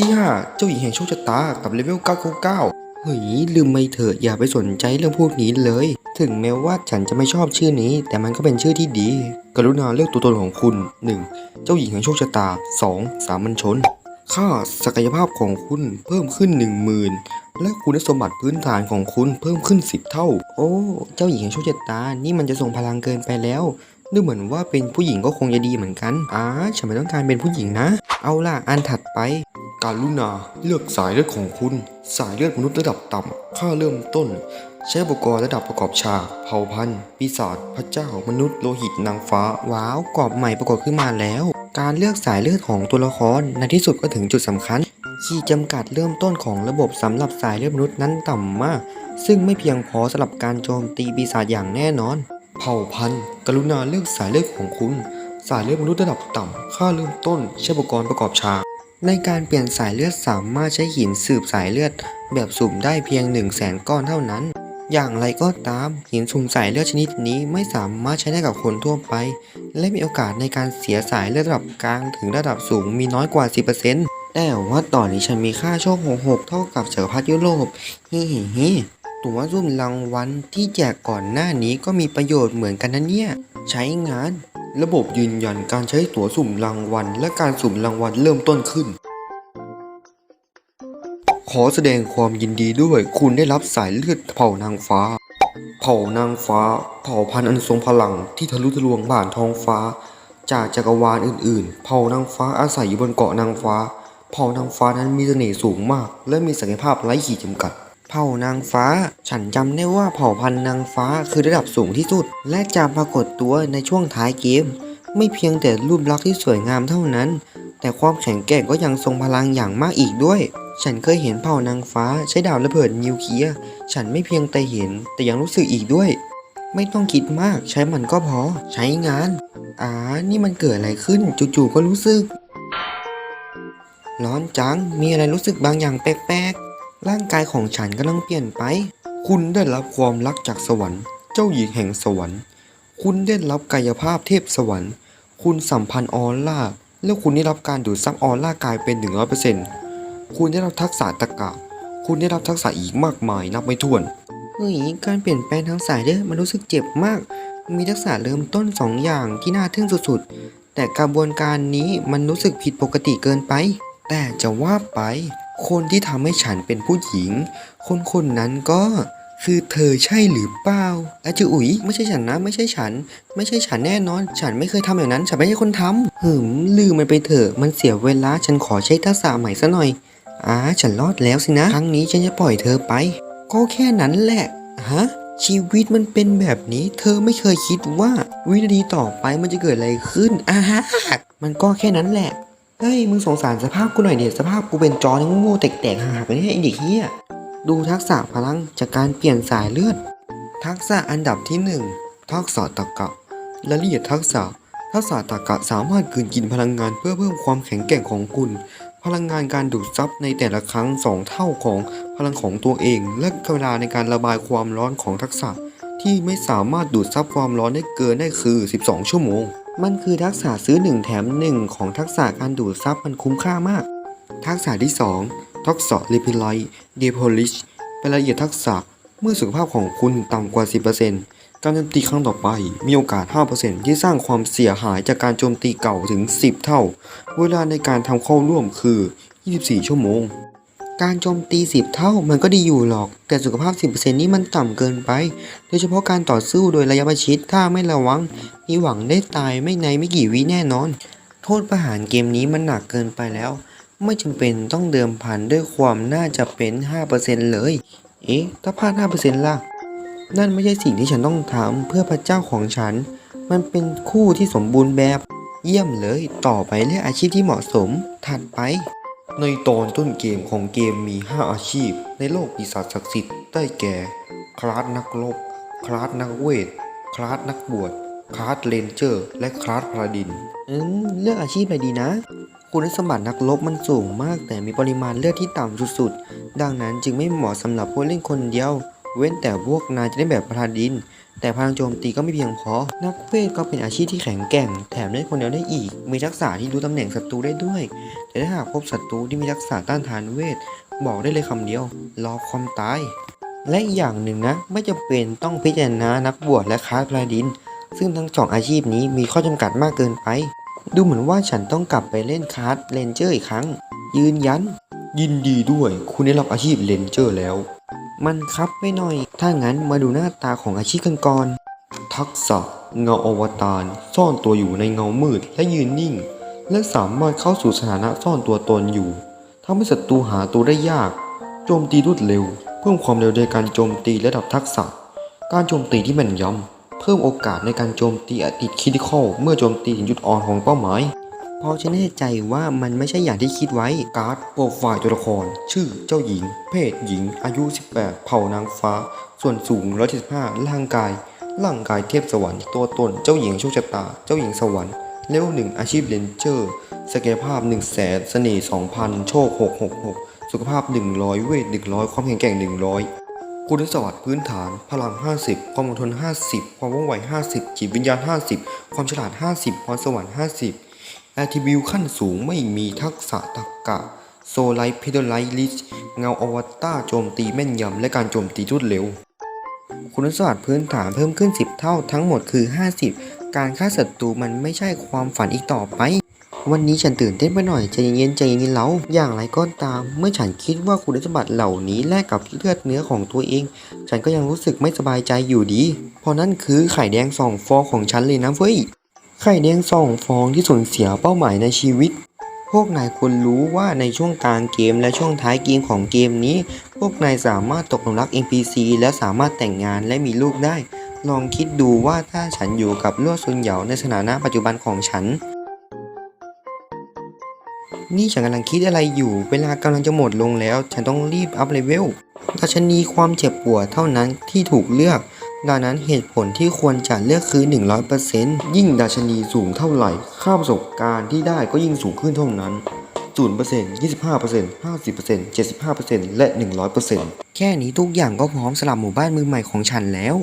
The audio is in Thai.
ที่ 5 เจ้าหญิงแห่งโชคชะตากับเลเวล 999 เฮ้ย ลืมไม่เถอะอย่าไปสนใจเรื่องพวกนี้เลย ถึงแม้ว่าฉันจะไม่ชอบชื่อนี้ แต่มันก็เป็นชื่อที่ดี กรุณาเลือกตัวตนของคุณ 1. เจ้าหญิงแห่งโชคชะตา 2. สามัญชน ค่าศักยภาพของคุณเพิ่มขึ้น 10,000 และคุณสมบัติพื้นฐานของคุณเพิ่มขึ้น 10 เท่า โอ้ เจ้าหญิงแห่งโชคชะตา นี่มันจะส่งพลังเกินไปแล้วดูเหมือนว่าเป็นผู้หญิงก็คงจะดีเหมือนกันอ่าฉันไม่ต้องการเป็นผู้หญิงนะ เอาล่ะ อันถัดไป การุณาเลือกสายเลือดของคุณ สายเลือดมนุษย์ระดับต่ำค่าเริ่มต้น ใช้อุปกรณ์ระดับประกอบฉากเผ่าพันธุ์ปีศาจพระเจ้ามนุษย์โลหิตนางฟ้า ว้าวกรอบใหม่ปรากฏขึ้นมาแล้ว การเลือกสายเลือดของตัวละครในที่สุดก็ถึงจุดสำคัญขีดจำกัดเริ่มต้นของระบบสำหรับสายเลือดมนุษย์นั้นต่ำมาก ซึ่งไม่เพียงพอสำหรับการโจมตีปีศาจอย่างแน่นอน เผ่าพันธุ์ กรุณาเลือกสายเลือดของคุณ สายเลือดมนุษย์ระดับต่ำค่าเริ่มต้นใช้อุปกรณ์ประกอบฉาก ในการเปลี่ยนสายเลือดสามารถใช้หินสืบสายเลือด แบบสุ่มได้เพียง 1 0 0 0 0แสนก้อนเท่านั้น อย่างไรก็ตามหินสุ่มสายเลือดชนิดนี้ไม่สามารถใช้ได้กับคนทั่วไป และมีโอกาสในการเสียสายเลือดระดับกลางถึงระดับสูงมีน้อยกว่า 10%แต่ว่าตอนนี้ฉันมีค่าโชค66 เท่ากับจักรพรรดิยุโรปเฮ้เฮ้ตัวสุ่มรางวัลที่แจกก่อนหน้านี้ก็มีประโยชน์เหมือนกันนะเนี่ย ใช้งาน ระบบยืนยันการใช้ตั๋วสุ่มรางวัล และการสุ่มรางวัลเริ่มต้นขึ้น ขอแสดงความยินดีด้วยคุณได้รับสายเลือดเผ่านางฟ้า เผ่านางฟ้า เผ่าพันธุ์อันทรงพลังที่ทะลุทะลวงผ่านท้องฟ้า จากจักรวาลอื่นๆ เผ่านางฟ้าอาศัยอยู่บนเกาะนางฟ้า เผ่านางฟ้านั้นมีเสน่ห์สูงมาก และมีศักยภาพไร้ขีดจำกัด เผ่านางฟ้า ฉันจำได้ว่าเผ่าพันธุ์นางฟ้าคือระดับสูงที่สุด และจะปรากฏตัวในช่วงท้ายเกม ไม่เพียงแต่รูปลักษณ์ที่สวยงามเท่านั้น แต่ความแข็งแกร่งก็ยังทรงพลังอย่างมากอีกด้วย ฉันเคยเห็นเผ่านางฟ้าใช้ดาบระเบิดนิวเคลียร์ฉันไม่เพียงแต่เห็นแต่ยังรู้สึกอีกด้วย ไม่ต้องคิดมากใช้มันก็พอ ใช้งานอ่านี่มันเกิดอะไรขึ้นจู่ๆก็รู้สึก ร้อนจังมีอะไรรู้สึกบางอย่างแปลกๆ ร่างกายของฉันกำลังเปลี่ยนไป คุณได้รับความรักจากสวรรค์ เจ้าหญิงแห่งสวรรค์ คุณได้รับกายภาพเทพสวรรค์ คุณสัมพันธ์ออร่า แล้วคุณได้รับการดูดซับออร่ากลายเป็น 100%คุณได้รับทักษะตะกะ คุณได้รับทักษะอีกมากมายนับไม่ถ้วน เฮ้ย การเปลี่ยนแปลงทางสายเลือดมันรู้สึกเจ็บมาก มีทักษะเริ่มต้นสองอย่างที่น่าทึ่งสุดๆ แต่กระบวนการนี้มันรู้สึกผิดปกติเกินไป แต่จะว่าไป คนที่ทำให้ฉันเป็นผู้หญิง คนคนนั้นก็คือเธอใช่หรือเปล่าอาจืออุ๋ยไม่ใช่ฉันนะ ไม่ใช่ฉัน ไม่ใช่ฉันแน่นอน ฉันไม่เคยทำอย่างนั้น ฉันไม่ใช่คนทำหืมลืมมันไปเถอะ มันเสียเวลา ฉันขอใช้ทักษะใหม่ซะหน่อยอ่าฉันรอดแล้วสินะ ครั้งนี้ฉันจะปล่อยเธอไป ก็แค่นั้นแหละ ฮะ ชีวิตมันเป็นแบบนี้ เธอไม่เคยคิดว่า วินาทีต่อไปมันจะเกิดอะไรขึ้นอ่าฮะมันก็แค่นั้นแหละ เฮ้ยมึงสงสารสภาพกูหน่อยเดี๋ยวสภาพกูเป็นจอนี่โง่แตกๆหักๆไปเนี่ยไอเด็กเฮียดูทักษะพลังจากการเปลี่ยนสายเลือด ทักษะอันดับที่หนึ่งทักษะตะกะรายละเอียดทักษะ ทักษะตะกะสามารถกืนกินพลังงานเพื่อเพิ่มความแข็งแกร่งของคุณ พลังงานการดูดซับในแต่ละครั้งสองเท่าของพลังของตัวเอง และเวลาในการระบายความร้อนของทักษะ ที่ไม่สามารถดูดซับความร้อนได้เกินได้คือ 12 ชั่วโมง มันคือทักษะซื้อ 1 แถม 1 ของทักษะการดูดซับมันคุ้มค่ามาก ทักษะที่ 2 ทักษะ r e p e l i t d e p o l i s h เป็นรายละเอียดทักษะเมื่อสุขภาพของคุณต่ำกว่า 10%การโจมตีครั้งต่อไป มีโอกาส 5%ที่สร้างความเสียหายจากการโจมตีเก่าถึง 10 เท่า เวลาในการทำเข้าร่วมคือ 24 ชั่วโมง การโจมตี 10 เท่ามันก็ดีอยู่หรอก แต่สุขภาพ 10%นี่มันต่ำเกินไป โดยเฉพาะการต่อสู้โดยระยะประชิดถ้าไม่ระวัง มีหวังได้ตายไม่ในไม่กี่วิแน่นอน โทษประหารเกมนี้มันหนักเกินไปแล้ว ไม่จำเป็นต้องเดิมพันด้วยความน่าจะเป็น 5%เลย เอ๊ะ ถ้าพลาด 5%ล่ะ นั่นไม่ใช่สิ่งที่ฉันต้องทำเพื่อพระเจ้าของฉัน มันเป็นคู่ที่สมบูรณ์แบบ เยี่ยมเลย ต่อไปเลือกอาชีพที่เหมาะสม ถัดไป ในตอนต้นเกมของเกมมี 5 อาชีพ ในโลกปีศาจศักดิ์สิทธิ์ได้แก่ คลาสนักรบ คลาสนักเวท คลาสนักบวช คลาสเลนเจอร์ และคลาสพาราดิน อืมเลือกอาชีพอะไรดีนะ คุณสมบัตินักรบมันสูงมากแต่มีปริมาณเลือดที่ต่ำสุดๆ ดังนั้นจึงไม่เหมาะสำหรับผู้เล่นคนเดียว เว้นแต่พวกนายจะได้แบบพลาดิน แต่พลังโจมตีก็ไม่เพียงพอ นักเวทก็เป็นอาชีพที่แข็งแกร่ง แถมเล่นคนเดียวได้อีก มีทักษะที่รู้ตำแหน่งศัตรูได้ด้วย แต่ถ้าหากพบศัตรูที่มีทักษะต้านทานเวท บอกได้เลยคำเดียว รอความตาย และอีกอย่างหนึ่งนะ ไม่จำเป็นต้องพิจารณานักบวชและค้าพลาดิน ซึ่งทั้งสองอาชีพนี้มีข้อจำกัดมากเกินไป ดูเหมือนว่าฉันต้องกลับไปเล่นคาร์ดเลนเจอร์อีกครั้ง ยืนยัน ยินดีด้วย คุณได้รับอาชีพเลนเจอร์แล้ว มันครับไปหน่อย ถ้างั้นมาดูหน้าตาของอาชีพกันก่อน ทักษะ เงาอวตารซ่อนตัวอยู่ในเงามืดและยืนนิ่ง และสามารถเข้าสู่สถานะซ่อนตัวตนอยู่ทำให้ศัตรูหาตัวได้ยาก โจมตีรวดเร็ว เพิ่มความเร็วในการโจมตีระดับทักษะ การโจมตีที่แม่นยำเพิ่มโอกาสในการโจมตีอติดคิดิคอลเมื่อโจมตีถึงจุดอ่อนของเป้าหมาย พราะฉันแน่ใจว่ามันไม่ใช่อย่างที่คิดไว้ การ์ดโปรไฟล์ตัวละคร ชื่อเจ้าหญิง เพศหญิง อายุ 18 เผ่านางฟ้า ส่วนสูง 175 ร่างกาย ร่างกายเทพสวรรค์ตัวตน เจ้าหญิงโชคชะตา เจ้าหญิงสวรรค์เลเวลหนึ่งอาชีพเลนเจอร์ศักยภาพ 1 0 0 0 0แสนเสน่ห์2,000 โชค 666 สุขภาพ 100 เวท 100 ความแข็งแกร่ง 100 คุณสมบัติพื้นฐาน พลัง 50 ความอดทน 50 ความว่องไว 50 จิตวิญญาณ 50 ความฉลาด 50 พรสวรรค์ 50 แอทิบิวขั้นสูงไม่มีทักษะตรรกะโซไลท์พิโดไลท์ลิชเงาอวตารโจมตีแม่นยำและการโจมตีรวดเร็ว คุณสมบัติพื้นฐานเพิ่มขึ้น 10 เท่าทั้งหมดคือ 50 การฆ่าศัตรูมันไม่ใช่ความฝันอีกต่อไป วันนี้ฉันตื่นเต้นไปหน่อยใจเย็นใจเย็นๆแล้วอย่างไรก็ตาม เมื่อฉันคิดว่าคุณสมบัติเหล่านี้แลกกับเลือดเนื้อของตัวเอง ฉันก็ยังรู้สึกไม่สบายใจอยู่ดี เพราะนั่นคือไข่แดงสองฟองของฉันเลยนะเว้ย ไข่แดงสองฟองที่สูญเสียเป้าหมายในชีวิต พวกนายควรรู้ว่าในช่วงกลางเกมและช่วงท้ายเกมของเกมนี้ พวกนายสามารถตกหลุมรัก NPC และสามารถแต่งงานและมีลูกได้ ลองคิดดูว่าถ้าฉันอยู่กับลวดซุนเหยาในสถานะปัจจุบันของฉัน นี่ฉันกำลังคิดอะไรอยู่ เวลากำลังจะหมดลงแล้ว ฉันต้องรีบอัพเลเวลดัชนีความเจ็บปวดเท่านั้นที่ถูกเลือก ดังนั้นเหตุผลที่ควรจะเลือกคือ100%ยิ่งดัชนีสูงเท่าไหร่ ค่าประสบการณ์ที่ได้ก็ยิ่งสูงขึ้นเท่านั้น 0% 25% 50% 75%และ 100%แค่นี้ทุกอย่างก็พร้อมสำหรับหมู่บ้านมือใหม่ของฉันแล้ว